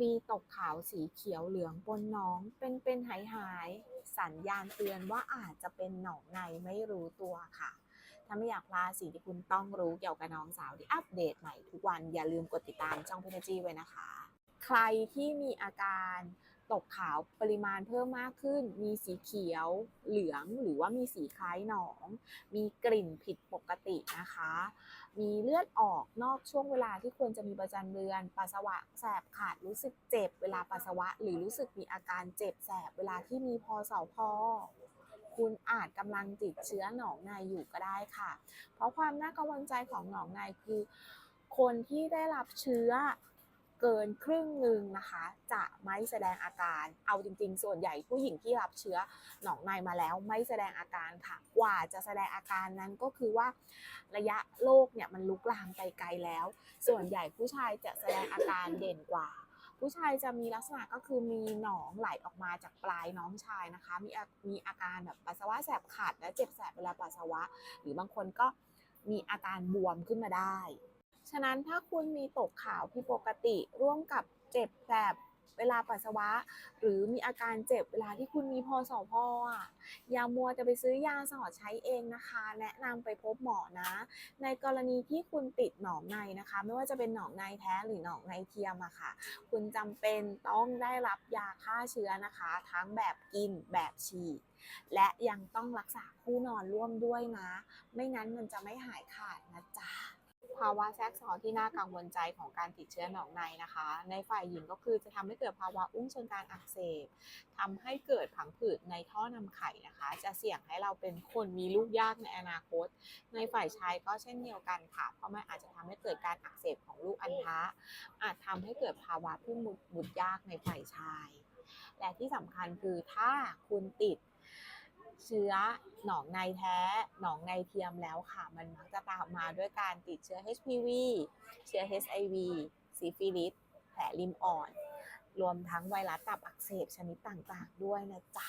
มีตกขาวสีเขียวเหลืองปนน้อง เป็นเป็นหายหายๆสัญญาณเตือนว่าอาจจะเป็นหนองในไม่รู้ตัวค่ะ ถ้าไม่อยากพลาดสิ่งที่คุณต้องรู้เกี่ยวกับน้องสาวที่อัปเดตใหม่ทุกวันอย่าลืมกดติดตามช่องพินจีไว้นะคะ ใครที่มีอาการ ตกขาวปริมาณเพิ่มมากขึ้น มีสีเขียวเหลืองหรือว่ามีสีคล้ายหนอง มีกลิ่นผิดปกตินะคะ มีเลือดออกนอกช่วงเวลาที่ควรจะมีประจำเดือน ปัสสาวะแสบขาดรู้สึกเจ็บเวลาปัสสาวะ หรือรู้สึกมีอาการเจ็บแสบเวลาที่มีพอเสอพอคุณอาจกำลังติดเชื้อหนองในอยู่ก็ได้ค่ะ เพราะความน่ากังวลใจของหนองในคือ คนที่ได้รับเชื้อ เกินครึ่งหนึ่งนะคะ จะไม่แสดงอาการ เอาจริง ๆ ส่วนใหญ่ผู้หญิงที่รับเชื้อหนองในมาแล้วไม่แสดงอาการค่ะ กว่าจะแสดงอาการนั้นก็คือว่าระยะโรคเนี่ยมันลุกลามไปไกลแล้ว ส่วนใหญ่ผู้ชายจะแสดงอาการเด่นกว่าผู้ชายจะมีลักษณะก็คือมีหนองไหลออกมาจากปลายน้องชายนะคะ มีมีอาการแบบปัสสาวะแสบขัดและเจ็บแสบเวลาปัสสาวะ หรือบางคนก็มีอาการบวมขึ้นมาได้ ฉะนั้นถ้าคุณมีตกขาวผิดปกติร่วมกับเจ็บแสบเวลาปัสสาวะ หรือมีอาการเจ็บเวลาที่คุณมีพอสอพออะอย่ามัวจะไปซื้อยาสอดใช้เองนะคะ แนะนำไปพบหมอนะ ในกรณีที่คุณติดหนองในนะคะ ไม่ว่าจะเป็นหนองในแท้หรือหนองในเทียมอะค่ะ คุณจำเป็นต้องได้รับยาฆ่าเชื้อนะคะ ทั้งแบบกินแบบฉีดและยังต้องรักษาคู่นอนร่วมด้วยนะ ไม่งั้นมันจะไม่หายขาดนะจ๊ะ ภาวะแทรกซ้อนที่น่ากังวลใจของการติดเชื้อหนองในนะคะ ในฝ่ายหญิงก็คือจะทำให้เกิดภาวะอุ้งเชิงกานอักเสบทำให้เกิดผังผืดในท่อนำไข่นะคะ จะเสี่ยงให้เราเป็นคนมีลูกยากในอนาคต ในฝ่ายชายก็เช่นเดียวกันค่ะ เพราะมันอาจจะทำให้เกิดการอักเสบของลูกอัณฑะอาจทำให้เกิดภาวะผู้มุดบุตรยากในฝ่ายชาย และที่สำคัญคือถ้าคุณติด เชื้อหนองในแท้ หนองในเทียมแล้วค่ะ มันมักจะตามมาด้วยการติดเชื้อ HPV เชื้อ HIV ซีฟิลิสแผลริมอ่อน รวมทั้งไวรัสตับอักเสบชนิดต่างๆ ด้วยนะจ๊ะ